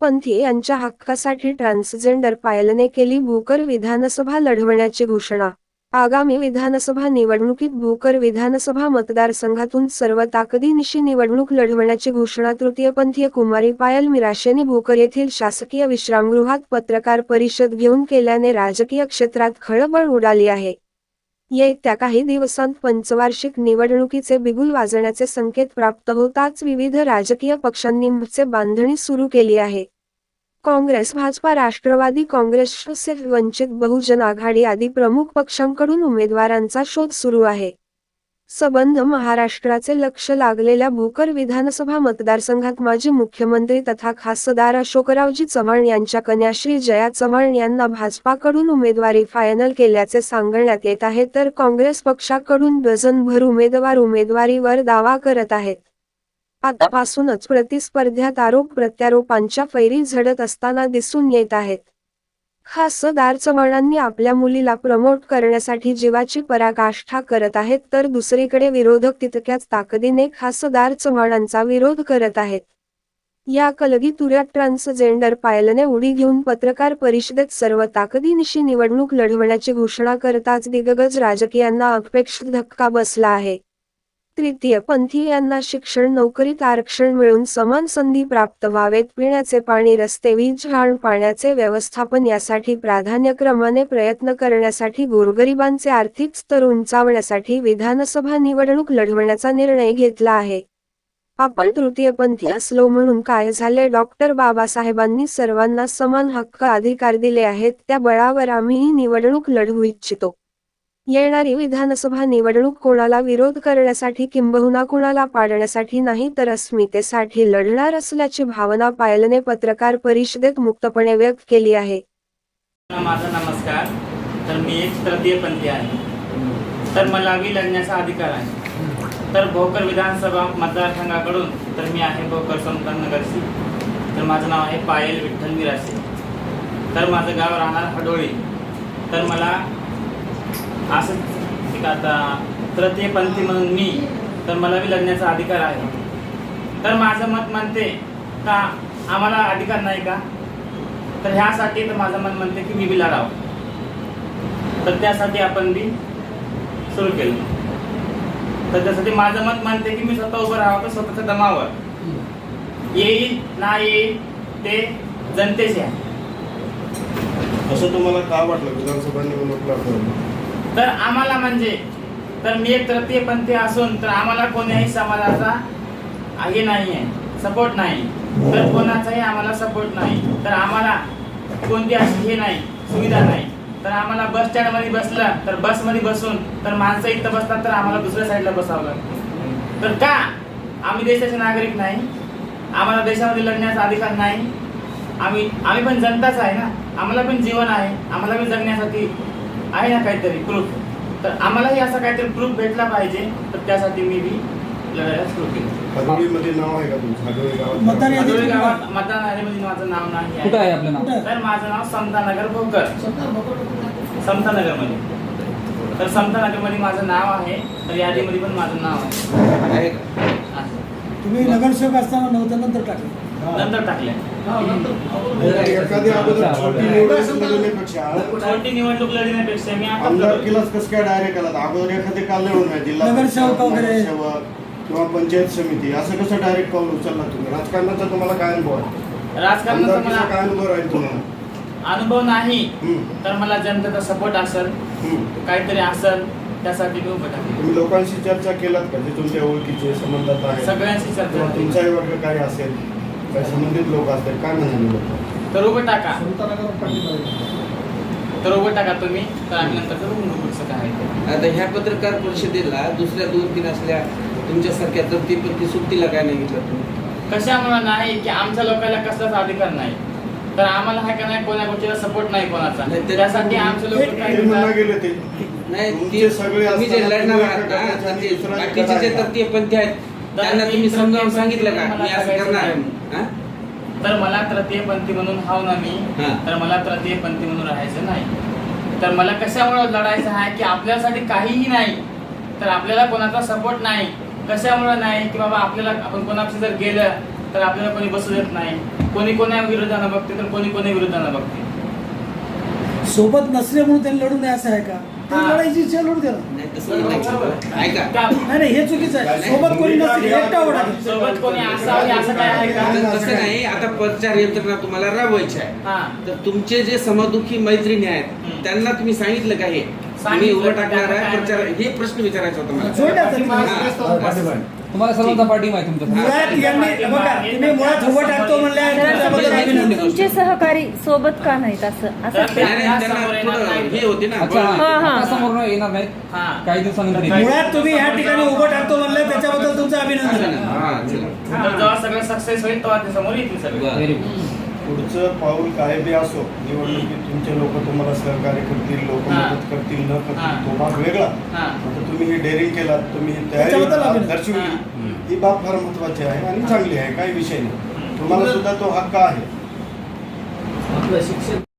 पंथी यांच्या हक्कासाठी ट्रान्सजेंडर पायलने केली भूकर विधानसभा लढवण्याची घोषणा. आगामी विधानसभा निवडणुकीत भूकर विधानसभा मतदारसंघातून सर्व ताकदीनिशी निवडणूक लढवण्याची घोषणा तृतीयपंथीय कुमारी पायल मिराशेने भूकर येथील शासकीय विश्रामगृहात पत्रकार परिषद घेऊन केल्याने राजकीय क्षेत्रात खळबळ उडाली आहे. येत्या काही दिवसांत पंचवार्षिक निवडणुकीचे बिगुल वाजण्याचे संकेत प्राप्त होताच विविध राजकीय पक्षांनी मचे बांधणी सुरू केली आहे. काँग्रेस भाजपा राष्ट्रवादी काँग्रेस वंचित बहुजन आघाडी आदी प्रमुख पक्षांकडून उमेदवारांचा शोध सुरू आहे. सबंध महाराष्ट्राचे लक्ष लागलेल्या भूकर विधानसभा मतदारसंघात माजी मुख्यमंत्री तथा खासदार अशोकरावजी चव्हाण यांच्या कन्या श्री जया चव्हाण यांना भाजपाकडून उमेदवारी फायनल केल्याचे सांगण्यात येत आहे. तर काँग्रेस पक्षाकडून डझनभर उमेदवार उमेदवारीवर दावा करत आहेत. आतापासूनच प्रतिस्पर्ध्यात आरोप प्रत्यारोपांच्या फैरी झडत असताना दिसून येत आहेत. खासदार चव्हाणांनी आपल्या मुलीला प्रमोट करण्यासाठी जीवाची पराकाष्ठा करत आहेत तर दुसरीकडे विरोधक तितक्याच ताकदीने खासदार चव्हाणांचा विरोध करत आहेत. या कलगी तुऱ्या ट्रान्सजेंडर पायलने उडी घेऊन पत्रकार परिषदेत सर्व ताकदीनिशी निवडणूक लढवण्याची घोषणा करताच दिग्गज राजकीयांना अपेक्षित धक्का बसला आहे. तृतीय पंथी यांना शिक्षण नोकरीत आरक्षण मिळून समान संधी प्राप्त व्हावेत. पिण्याचे पाणी रस्ते वीज घाण पाण्याचे व्यवस्थापन यासाठी प्राधान्यक्रमाने प्रयत्न करण्यासाठी गोरगरिबांचे आर्थिक स्तर उंचावण्यासाठी विधानसभा निवडणूक लढवण्याचा निर्णय घेतला आहे. आपण तृतीयपंथी असलो म्हणून काय झाले? डॉक्टर बाबासाहेबांनी सर्वांना समान हक्क अधिकार दिले आहेत. त्या बळावर आम्हीही निवडणूक लढवू इच्छितो. येणारी विधानसभा निवडणूक कोणाला विरोध करण्यासाठी किंबहुना कुणाला पाडण्यासाठी नाही तर अस्मितेसाठी लढणार असल्याची भावना पायलने पत्रकार परिषदेत मुक्तपणे व्यक्त केली आहे. माझा नमस्कार. तर मी एक तृतीयपंथी आहे. तर मलाही लढण्याचा अधिकार आहे. तर भोकर विधानसभा मतदारसंघाकडून तर मी आहे भोकर संतान नगरची तर माझं नाव आहे पायल विठ्ठल मिरासे तर माझं गाव राहणार हडोळी. तर मला असं एक आता तृतीयपंथी म्हणून मी तर मला बी लढण्याचा अधिकार आहे. तर माझं मत म्हणते का आम्हाला अधिकार नाही का? तर ह्यासाठी तर माझं मन म्हणते की मी बी लढावं. तर त्यासाठी आपण बी सुरू केलं. तर त्यासाठी माझं मत म्हणते की मी स्वतः उभं राहावं तर स्वतःच्या दमावर. येईल ना येईल ते जनतेचे आहे. असं तुम्हाला का वाटलं? विधानसभा निवडणूक तर आम्हाला म्हणजे तर मी एक तृतीयपंथी असून तर आम्हाला कोण्याही समाजाचा हे नाही आहे सपोर्ट नाही. तर कोणाचाही आम्हाला सपोर्ट नाही. तर आम्हाला कोणती अशी हे नाही सुविधा नाही. तर आम्हाला बस स्टँडमध्ये बसलं तर बसमध्ये बसून तर माणसं इथं बसतात तर आम्हाला दुसऱ्या साईडला बसावं लागतं. तर का? आम्ही देशाचे नागरिक नाही. आम्हाला देशामध्ये लढण्याचा अधिकार नाही. आम्ही आम्ही पण जनताच आहे ना. आम्हाला पण जीवन आहे. आम्हाला पण जगण्यासाठी आहे ना काहीतरी प्रूफ तर आम्हालाही असा काहीतरी प्रूफ भेटला पाहिजे तर त्यासाठी मी बी लढायला सुरू केलं. हदोळीमध्ये नाव आहे का तुमचं? हदोळी गावात? मतदार नाव. आहे? आदोळी गावात मतदान यादीमध्ये माझं नाव नाही कुठं आहे आहे आपलं नाव? तर माझं नाव समतानगर भोकर. समतानगरमध्ये. तर समतानगरमध्ये माझं नाव आहे तर यादीमध्ये पण माझं नाव आहे. असं. तुम्ही नगरसेवक असताना नव्हतं नंतर टाकलं. नंतर टाकले. एखादी अगोदर छोटी निवडणूक लढवण्यापेक्षा छोटी निवडणूक लढण्यापेक्षा मी आता आमदारकीलाच कसं काय डायरेक्ट आला? अगोदर एखादी काल निवडून आहे, जिल्हा नगरसेवक परिषद, वगैरे. नगरसेवक किंवा पंचायत समिती असं कसं डायरेक्ट पाऊल उचलला तुम्ही? राजकारणाचा तुम्हाला काय अनुभव आहे? राजकारणाचा आमदारकीचा काय अनुभव राहील तुम्हाला? अनुभव नाही हम्म, तर मला जनतेचा सपोर्ट असेल हम्म. काहीतरी असेल त्यासाठी मी उभं तुम्ही लोकांशी चर्चा केलात का? जे तुमच्या ओळखीचे संबंधात आहे सगळ्यांशी किंवा चर्चा केली. तुमचाही वर्ग काही असेल? काही संबंधित लोक असतील काय म्हणाले लोक तर उभं टाका. तर उभं टाका तुम्ही. तर आम्ही नंतर बघू ना पुढचं काय आहे ते. आता ह्या पत्रकार परिषदेला दुसऱ्या दोन तीन असल्या तुमच्यासारख्या तर पण ती सुट्टीला काय नाही घेतलं तुम्ही? कशामुळे नाही की आमच्या लोकांना कसलाच अधिकार नाही. तर आम्हाला हा का नाही कोणा गोष्टीला सपोर्ट नाही कोणाचा? नाही, तरी- त्यासाठी आमचे लोक काय ते म्हणा करतात गेले ते. नाही तुमचे ते सगळे तुम्ही जे असताना लढणार तुम्ही आहात ना ते दुसरा बाकीचे जे आहे का? तृतीय पंथी आहेत. त्यांना मी तुम्ही समजावून सांगितलं का मला मी असं करणार आहे नाही. म्हणून, हा? तर मला तृतीयपंथी म्हणून हाव ना मी हा. तर मला तृतीयपंथी म्हणून राहायचं नाही तर मला कशामुळे लढायचं आहे की आपल्यासाठी काहीही नाही तर आपल्याला कोणाचा सपोर्ट नाही कशामुळे नाही की बाबा आपल्याला आपण कोणाशी जर गेलं तर आपल्याला कोणी बसू देत नाही कोणी कोण्या विरोधानं बघते तर कोणी कोणी विरोधानं बघते सोबत नसले म्हणून त्यांनी लढू नये असं आहे का? ते. लढायची इच्छा लढू द्या. नाही तसं नाही ऐका. का- नाही नाही हे चुकीचं आहे. सोबत कोणी नसले एकटा ओढा सोबत कोणी असावे असं काय आहे का? आता तसं नाही. आता प्रचार यंत्रणा तुम्हाला राबवायची आहे. हा. तर तुमचे जे समदुखी मैत्रिणी आहेत. त्यांना तुम्ही सांगितलं का हे? तुम्ही. उभं टाकणार आहे प्रचार? हे प्रश्न विचारायचा होता मला. जोडण्याचा तुम्हाला सर्वांचा पाठिंबा आहे तुमच्या मुळात यांनी बघा तुम्ही मुळात उभं टाकतो म्हणल्यावर तुमच्याबद्दल अभिनंदन तुमचे सहकारी सोबत का नाहीत असं? समोर येणार थोडं नाही. हे हा, हा. हा. काही दिवसानंतर. मुळात तुम्ही ह्या ठिकाणी उभं टाकतो म्हणलं त्याच्याबद्दल तुमचं अभिनंदन. हा चला. तर जेव्हा सगळं सक्सेस होईल तेव्हा समोर येतील सगळे. पुढचं पाऊल काय बी असो निवडणुकीत तुमचे लोक तुम्हाला सहकार्य करतील लोक. मदत करतील न. करतील तो भाग वेगळा. हा. आता तुम्ही ही डेअरिंग केलात तुम्ही ही तयारी. दर्शवली. ही. बाब फार महत्वाची आहे आणि चांगली आहे काही विषय नाही. तुम्हाला सुद्धा तो हक्क आहे. आपलं शिक्षण